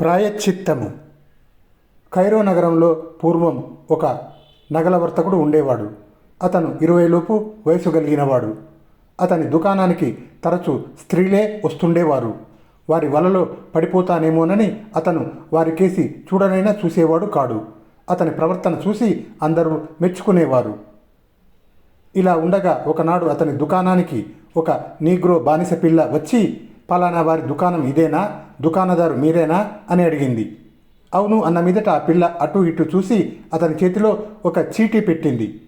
ప్రాయశ్చిత్తము. Cairo నగరంలో పూర్వం ఒక నగల వర్తకుడు ఉండేవాడు. అతను ఇరవైలోపు వయసు కలిగినవాడు. అతని దుకాణానికి తరచూ స్త్రీలే వస్తుండేవారు. వారి వలలో పడిపోతానేమోనని అతను వారికేసి చూడనైనా చూసేవాడు కాడు. అతని ప్రవర్తన చూసి అందరూ మెచ్చుకునేవారు. ఇలా ఉండగా ఒకనాడు అతని దుకాణానికి ఒక నీగ్రో బానిస పిల్ల వచ్చి పలానా వారి దుకాణం ఇదేనా? దుకాణదారు మీరేనా? అని అడిగింది. అవును అన్న మీదట ఆ పిల్ల అటు ఇటు చూసి అతని చేతిలో ఒక చీటీ పెట్టింది.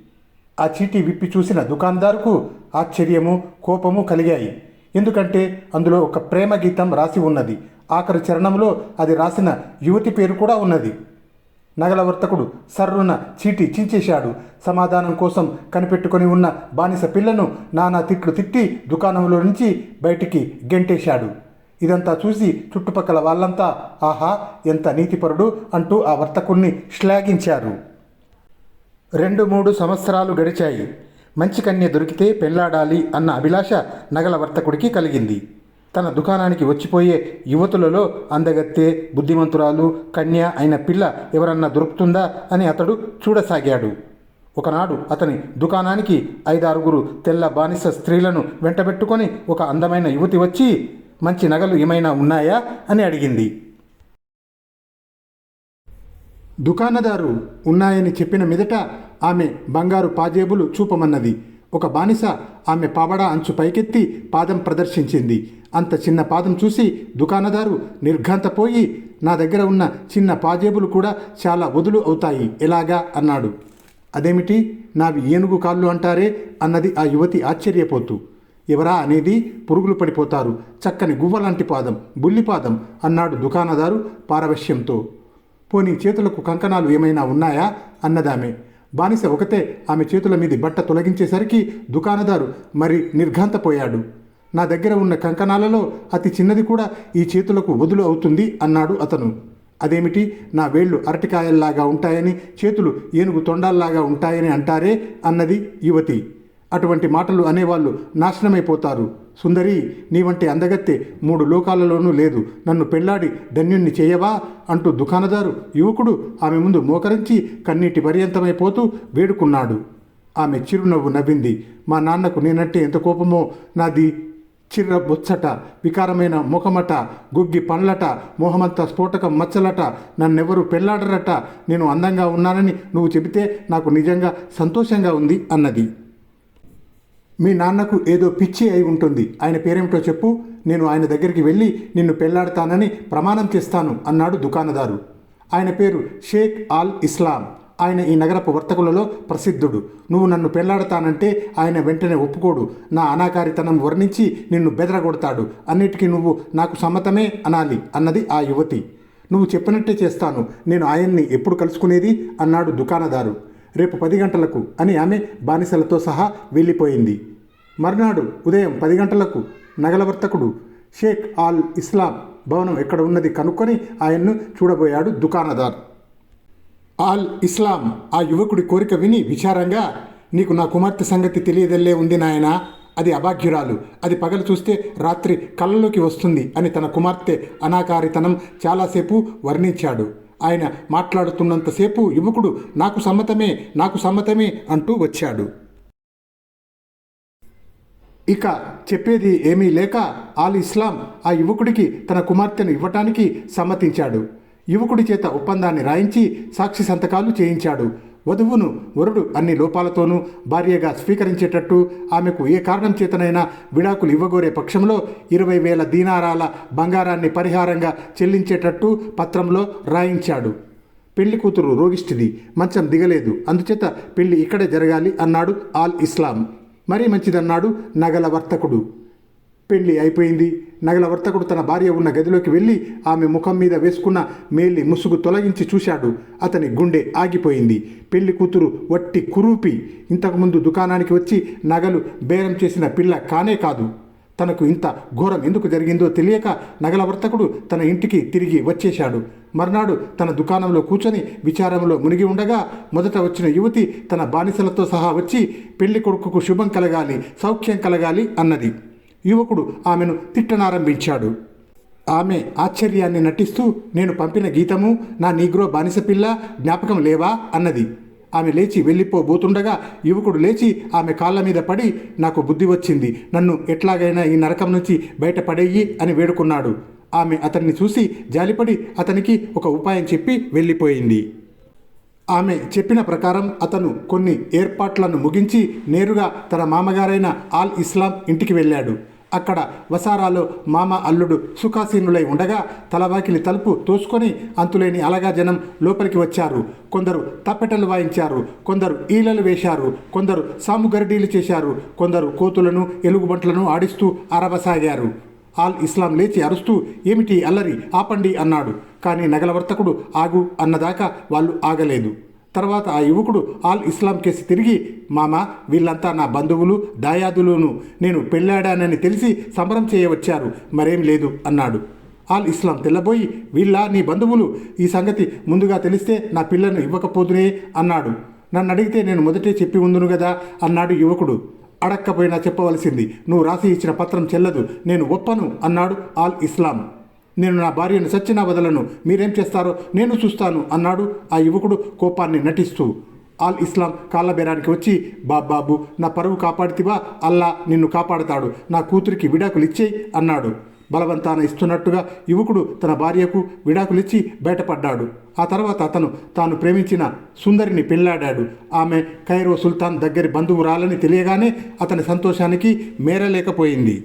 ఆ చీటీ విప్పి చూసిన దుకాణదారుకు ఆశ్చర్యము కోపము కలిగాయి. ఎందుకంటే అందులో ఒక ప్రేమ గీతం రాసి ఉన్నది. ఆఖరి చరణంలో అది రాసిన యువతి పేరు కూడా ఉన్నది. నగల వర్తకుడు సర్రున చీటి చించేశాడు. సమాధానం కోసం కనిపెట్టుకొని ఉన్న బానిస పిల్లను నానా తిట్లు తిట్టి దుకాణంలో నుంచి బయటికి గెంటేశాడు. ఇదంతా చూసి చుట్టుపక్కల వాళ్ళంతా ఆహా ఎంత నీతిపరుడు అంటూ ఆ వర్తకుణ్ణి శ్లాఘించారు. రెండు మూడు సంవత్సరాలు గడిచాయి. మంచి కన్య దొరికితే పెళ్ళాడాలి అన్న అభిలాష నగల వర్తకుడికి కలిగింది. తన దుకాణానికి వచ్చిపోయే యువతులలో అందగత్తె బుద్ధిమంతురాలు కన్య అయిన పిల్ల ఎవరన్నా దొరుకుతుందా అని అతడు చూడసాగాడు. ఒకనాడు అతని దుకాణానికి ఐదారుగురు తెల్ల బానిస స్త్రీలను వెంటబెట్టుకొని ఒక అందమైన యువతి వచ్చి మంచి నగలు ఏమైనా ఉన్నాయా? అని అడిగింది. దుకాణదారు ఉన్నాయని చెప్పిన మీదట ఆమె బంగారు పాజేబులు చూపమన్నది. ఒక బానిస ఆమె పావడా అంచు పైకెత్తి పాదం ప్రదర్శించింది. అంత చిన్న పాదం చూసి దుకాణదారు నిర్ఘాంతపోయి నా దగ్గర ఉన్న చిన్న పాజేబులు కూడా చాలా వదులు అవుతాయి ఎలాగా? అన్నాడు. అదేమిటి? నావి ఏనుగు కాళ్ళు అంటారే? అన్నది ఆ యువతి ఆశ్చర్యపోతూ. ఎవరా అనేది పురుగులు పడిపోతారు. చక్కని గువ్వలాంటి పాదం బుల్లిపాదం అన్నాడు దుకాణదారు పారవశ్యంతో. పోనీ చేతులకు కంకణాలు ఏమైనా ఉన్నాయా? అన్నదామె. బానిస ఒకతే ఆమె చేతుల మీది బట్ట తొలగించేసరికి దుకాణదారు మరి నిర్ఘాంతపోయాడు. నా దగ్గర ఉన్న కంకణాలలో అతి చిన్నది కూడా ఈ చేతులకు వదులు అవుతుంది అన్నాడు అతను. అదేమిటి? నా వేళ్ళు అరటికాయల్లాగా ఉంటాయని చేతులు ఏనుగు తొండాల్లాగా ఉంటాయని అంటారే? అన్నది యువతి. అటువంటి మాటలు అనేవాళ్ళు నాశనమైపోతారు. సుందరి నీ వంటి అందగత్తె మూడు లోకాలలోనూ లేదు. నన్ను పెళ్ళాడి ధన్యుణ్ణి చేయవా? అంటూ దుకాణదారు యువకుడు ఆమె ముందు మోకరించి కన్నీటి పర్యంతమైపోతూ వేడుకున్నాడు. ఆమె చిరునవ్వు నవ్వింది. మా నాన్నకు నేనంటే ఎంత కోపమో నాది చిర్ర బొచ్చట వికారమైన ముఖమట గుగ్గి పండ్లట మోహమంత స్ఫోటకం మచ్చలట నన్నెవరు పెళ్ళాడరట నేను అందంగా ఉన్నానని నువ్వు చెబితే నాకు నిజంగా సంతోషంగా ఉంది అన్నది. మీ నాన్నకు ఏదో పిచ్చి అయి ఉంటుంది. ఆయన పేరేమిటో చెప్పు. నేను ఆయన దగ్గరికి వెళ్ళి నిన్ను పెళ్ళాడతానని ప్రమాణం చేస్తాను అన్నాడు దుకాణదారు. ఆయన పేరు షేక్ ఆల్ ఇస్లాం. ఆయన ఈ నగరపు వర్తకులలో ప్రసిద్ధుడు. నువ్వు నన్ను పెళ్ళాడతానంటే ఆయన వెంటనే ఒప్పుకోడు. నా అనాకారితనం వర్ణించి నిన్ను బెదరగొడతాడు. అన్నిటికీ నువ్వు నాకు సమ్మతమే అనాలి అన్నది ఆ యువతి. నువ్వు చెప్పినట్టే చేస్తాను. నేను ఆయన్ని ఎప్పుడు కలుసుకునేది? అన్నాడు దుకాణదారు. రేపు పది గంటలకు అని ఆమె బానిసలతో సహా వెళ్ళిపోయింది. మర్నాడు ఉదయం పది గంటలకు నగలవర్తకుడు షేక్ ఆల్ ఇస్లాం భవనం ఎక్కడ ఉన్నది కనుక్కొని ఆయన్ను చూడబోయాడు దుకాణదార్. ఆల్ ఇస్లాం ఆ యువకుడి కోరిక విని విచారంగా నీకు నా కుమార్తె సంగతి తెలియదల్లే ఉంది నాయనా అది అభాగ్యురాలు అది పగలు చూస్తే రాత్రి కళ్ళలోకి వస్తుంది అని తన కుమార్తె అనాకారితనం చాలాసేపు వర్ణించాడు. ఆయన మాట్లాడుతున్నంతసేపు యువకుడు నాకు సమ్మతమే నాకు సమ్మతమే అంటూ వచ్చాడు. ఇక చెప్పేది ఏమీ లేక ఆల్ ఇస్లాం ఆ యువకుడికి తన కుమార్తెను ఇవ్వటానికి సమ్మతించాడు. యువకుడి చేత ఒప్పందాన్ని రాయించి సాక్షి సంతకాలు చేయించాడు. వధువును వరుడు అన్ని లోపాలతోనూ భార్యగా స్వీకరించేటట్టు ఆమెకు ఏ కారణం చేతనైనా విడాకులు ఇవ్వగోరే పక్షంలో ఇరవై వేల దీనారాల బంగారాన్ని పరిహారంగా చెల్లించేటట్టు పత్రంలో రాయించాడు. పెళ్ళి కూతురు రోగిష్టిది మంచం దిగలేదు. అందుచేత పెళ్ళి ఇక్కడే జరగాలి అన్నాడు ఆల్ ఇస్లాం. మరీ మంచిదన్నాడు నగల వర్తకుడు. పెళ్ళి అయిపోయింది. నగల వర్తకుడు తన భార్య ఉన్న గదిలోకి వెళ్ళి ఆమె ముఖం మీద వేసుకున్న మేలి ముసుగు తొలగించి చూశాడు. అతని గుండె ఆగిపోయింది. పెళ్ళి కూతురు వట్టి కురూపి ఇంతకుముందు దుకాణానికి వచ్చి నగలు బేరం చేసిన పిల్ల కానే కాదు. తనకు ఇంత ఘోరం ఎందుకు జరిగిందో తెలియక నగల వర్తకుడు తన ఇంటికి తిరిగి వచ్చేశాడు. మర్నాడు తన దుకాణంలో కూర్చొని విచారంలో మునిగి ఉండగా మొదట వచ్చిన యువతి తన బానిసలతో సహా వచ్చి పెళ్ళి కొడుకుకు శుభం కలగాలి సౌఖ్యం కలగాలి అన్నది. యువకుడు ఆమెను తిట్టనారంభించాడు. ఆమె ఆశ్చర్యాన్ని నటిస్తూ నేను పంపిన గీతము నా నీగ్రో బానిస పిల్ల జ్ఞాపకం లేవా? అన్నది. ఆమె లేచి వెళ్ళిపోబోతుండగా యువకుడు లేచి ఆమె కాళ్ళ మీద పడి నాకు బుద్ధి వచ్చింది. నన్ను ఎట్లాగైనా ఈ నరకం నుంచి బయటపడేయి అని వేడుకున్నాడు. ఆమె అతన్ని చూసి జాలిపడి అతనికి ఒక ఉపాయం చెప్పి వెళ్ళిపోయింది. ఆమె చెప్పిన ప్రకారం అతను కొన్ని ఏర్పాట్లను ముగించి నేరుగా తన మామగారైన ఆల్ ఇస్లాం ఇంటికి వెళ్ళాడు. అక్కడ వసారాలో మామ అల్లుడు సుఖాసీనులై ఉండగా తలవాకిలి తలుపు తోసుకొని అంతులేని అలగా జనం లోపలికి వచ్చారు. కొందరు తప్పెటలు వాయించారు. కొందరు ఈలలు వేశారు. కొందరు సాముగరడీలు చేశారు. కొందరు కోతులను ఎలుగుబంట్లను ఆడిస్తూ అరవసాగారు. ఆల్ ఇస్లాం లేచి అరుస్తూ ఏమిటి అల్లరి? ఆపండి అన్నాడు. కానీ నగలవర్తకుడు ఆగు అన్నదాకా వాళ్ళు ఆగలేదు. తర్వాత ఆ యువకుడు ఆల్ ఇస్లాం కేసు తిరిగి మామ వీళ్ళంతా నా బంధువులు దాయాదులును. నేను పెళ్ళాడానని తెలిసి సంబరం చేయవచ్చారు. మరేం లేదు అన్నాడు. ఆల్ ఇస్లాం తెల్లబోయి వీళ్ళ నీ బంధువులు? ఈ సంగతి ముందుగా తెలిస్తే నా పిల్లను ఇవ్వకపోదునే అన్నాడు. నన్ను అడిగితే నేను మొదటే చెప్పి ఉందును కదా అన్నాడు యువకుడు. అడక్కపోయినా చెప్పవలసింది. నువ్వు రాసి ఇచ్చిన పత్రం చెల్లదు. నేను ఒప్పను అన్నాడు ఆల్ ఇస్లాం. నేను నా భార్యను సచ్చినా వదలను. మీరేం చేస్తారో నేను చూస్తాను అన్నాడు ఆ యువకుడు కోపాన్ని నటిస్తూ. ఆల్ ఇస్లాం కాళ్ళబేరానికి వచ్చి బాబాబు నా పరువు కాపాడితివా? అల్లా నిన్ను కాపాడతాడు. నా కూతురికి విడాకులు ఇచ్చేయి అన్నాడు. బలవంతాన ఇస్తున్నట్టుగా యువకుడు తన భార్యకు విడాకులిచ్చి బయటపడ్డాడు. ఆ తర్వాత అతను తాను ప్రేమించిన సుందరిని పెళ్ళాడాడు. ఆమె ఖైరో సుల్తాన్ దగ్గరి బంధువురాలని తెలియగానే అతని సంతోషానికి మేరలేకపోయింది.